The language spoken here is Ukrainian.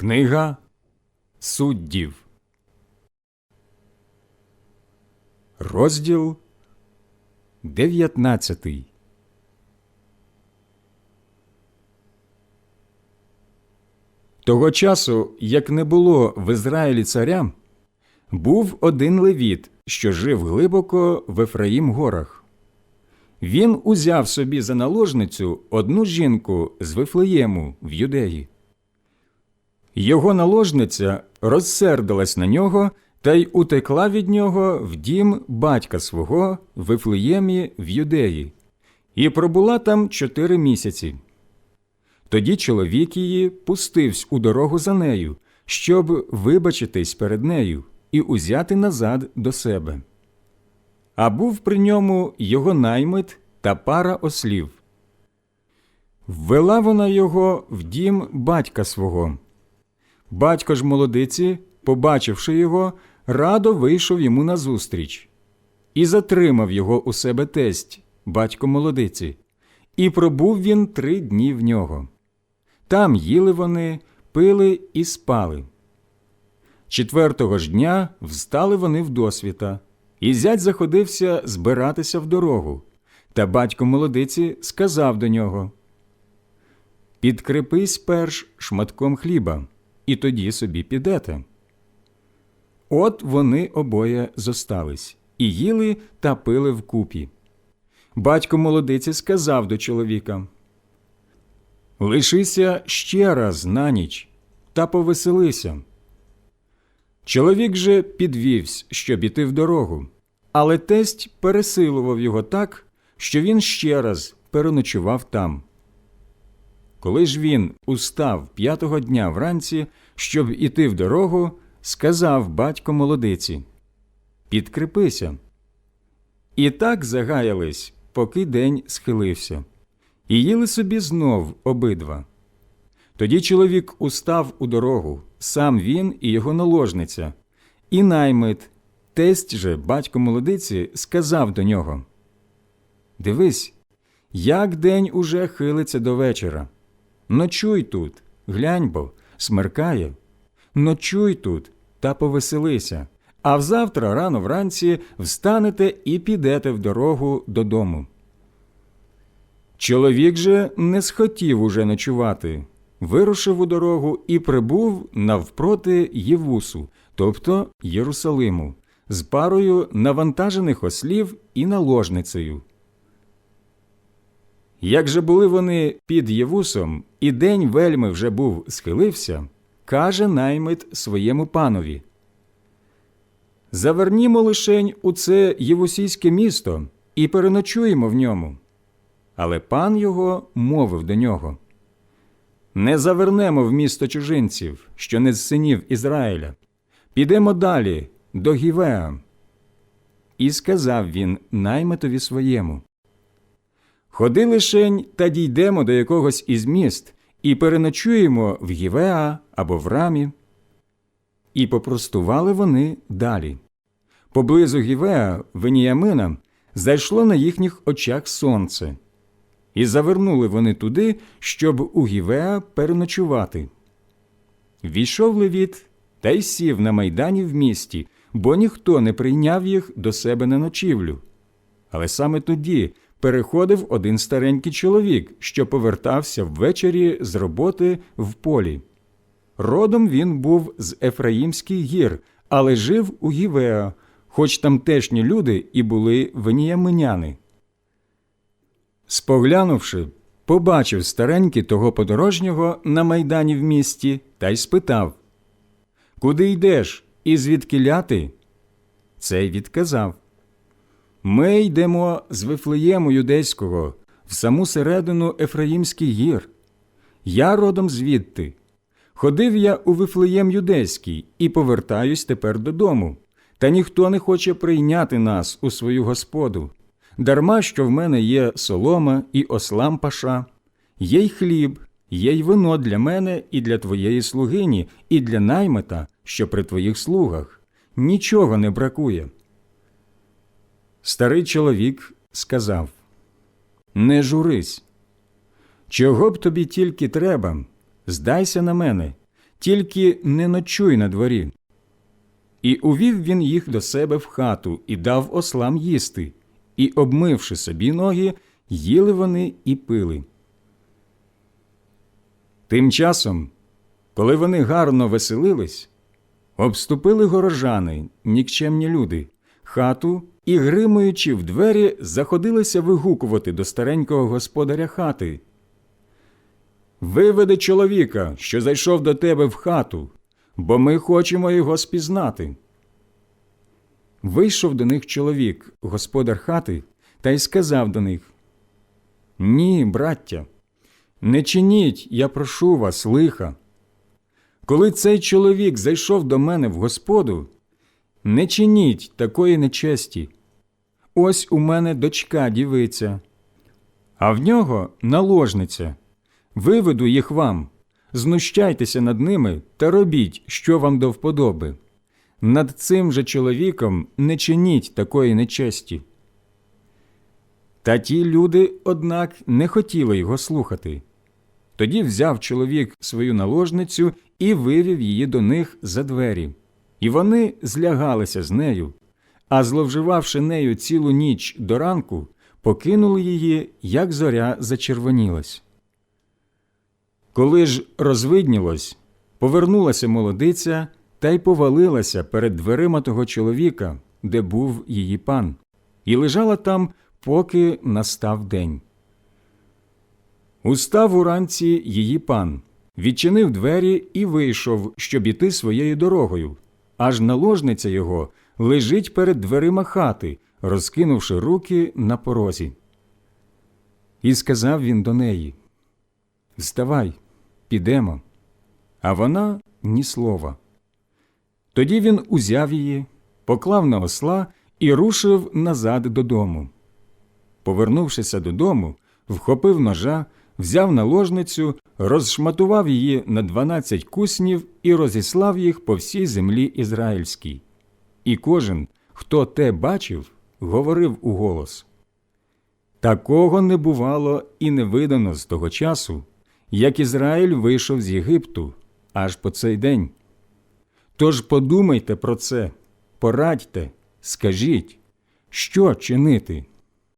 Книга суддів. Розділ 19 Того часу, як не було в Ізраїлі царя, був один левіт, що жив глибоко в Ефраїм горах. Він узяв собі за наложницю одну жінку з Вифлеєму в Юдеї. Його наложниця розсердилась на нього та й утекла від нього в дім батька свого в Вифлеємі в Юдеї, і пробула там чотири місяці. Тоді чоловік її пустився у дорогу за нею, щоб вибачитись перед нею і узяти назад до себе. А був при ньому його наймит та пара ослів. Ввела вона його в дім батька свого. Батько ж молодиці, побачивши його, радо вийшов йому назустріч і затримав його у себе тесть, батько молодиці, і пробув він три дні в нього. Там їли вони, пили і спали. Четвертого ж дня встали вони вдосвіта, і зять заходився збиратися в дорогу. Та батько молодиці сказав до нього Підкрепись перш шматком хліба, і тоді собі підете. От вони обоє зостались і їли та пили вкупі. Батько молодиці сказав до чоловіка Лишися ще раз на ніч та повеселися. Чоловік же підвівсь, щоб іти в дорогу, але тесть пересилував його так, що він ще раз переночував там. Коли ж він устав п'ятого дня вранці, щоб іти в дорогу, сказав батько молодиці Підкрепися. І так загаялись, поки день схилився, і їли собі знов обидва. Тоді чоловік устав у дорогу, сам він і його наложниця, і наймит, тесть же батько молодиці, сказав до нього Дивись, як день уже хилиться до вечора. Ночуй тут, глянь бо, смеркає. Ночуй тут та повеселися, а взавтра рано вранці встанете і підете в дорогу додому. Чоловік же не схотів уже ночувати, вирушив у дорогу і прибув навпроти Євусу, тобто Єрусалиму, з парою навантажених ослів і наложницею. Як же були вони під Євусом, і день вельми вже був схилився, каже наймит своєму панові. Завернімо лишень у це Євусійське місто і переночуємо в ньому. Але пан його мовив до нього Не завернемо в місто чужинців, що не з синів Ізраїля. Підемо далі до Гівеа. І сказав він наймитові своєму Ходи лишень та дійдемо до якогось із міст і переночуємо в Гівеа або в рамі. І попростували вони далі. Поблизу Гівеа, Веніямина, зайшло на їхніх очах сонце, і завернули вони туди, щоб у Гівеа переночувати. Війшов Левіт та й сів на майдані в місті, бо ніхто не прийняв їх до себе на ночівлю. Але саме тоді переходив один старенький чоловік, що повертався ввечері з роботи в полі. Родом він був з Ефраїмських гір, але жив у Гівеа, хоч тамтешні люди і були веніяминяни. Споглянувши, побачив старенький того подорожнього на майдані в місті та й спитав Куди йдеш і звідки ляти? Цей відказав Ми йдемо з Вифлеєму юдейського в саму середину Ефраїмських гір. Я родом звідти. Ходив я у Вифлеєм юдейський і повертаюсь тепер додому, та ніхто не хоче прийняти нас у свою господу. Дарма що в мене є солома і ослам паша, є й хліб, є й вино для мене і для твоєї слугині, і для наймита, що при твоїх слугах. Нічого не бракує. Старий чоловік сказав Не журись. Чого б тобі тільки треба, здайся на мене, тільки не ночуй на дворі. І увів він їх до себе в хату і дав ослам їсти, і, обмивши собі ноги, їли вони і пили. Тим часом, коли вони гарно веселились, обступили горожани, нікчемні люди, хату і, гримуючи в двері, заходилися вигукувати до старенького господаря хати. Виведи чоловіка, що зайшов до тебе в хату, бо ми хочемо його спізнати. Вийшов до них чоловік, господар хати, та й сказав до них Ні, браття, не чиніть, я прошу вас, лиха. Коли цей чоловік зайшов до мене в господу, не чиніть такої нечесті. Ось у мене дочка дівиця, а в нього наложниця. Виведу їх вам, знущайтеся над ними та робіть, що вам до вподоби. Над цим же чоловіком не чиніть такої нечесті. Та ті люди, однак, не хотіли його слухати. Тоді взяв чоловік свою наложницю і вивів її до них за двері, і вони злягалися з нею, а зловживавши нею цілу ніч до ранку, покинули її, як зоря зачервонілась. Коли ж розвиднілось, повернулася молодиця та й повалилася перед дверима того чоловіка, де був її пан, і лежала там, поки настав день. Устав уранці її пан, відчинив двері і вийшов, щоб іти своєю дорогою, аж наложниця його лежить перед дверима хати, розкинувши руки на порозі. І сказав він до неї Вставай, підемо. А вона ні слова. Тоді він узяв її, поклав на осла і рушив назад додому. Повернувшися додому, вхопив ножа, взяв наложницю, розшматував її на дванадцять куснів і розіслав їх по всій землі ізраїльській. І кожен, хто те бачив, говорив у голос. Такого не бувало і не видано з того часу, як Ізраїль вийшов з Єгипту аж по цей день. Тож подумайте про це, порадьте, скажіть, що чинити.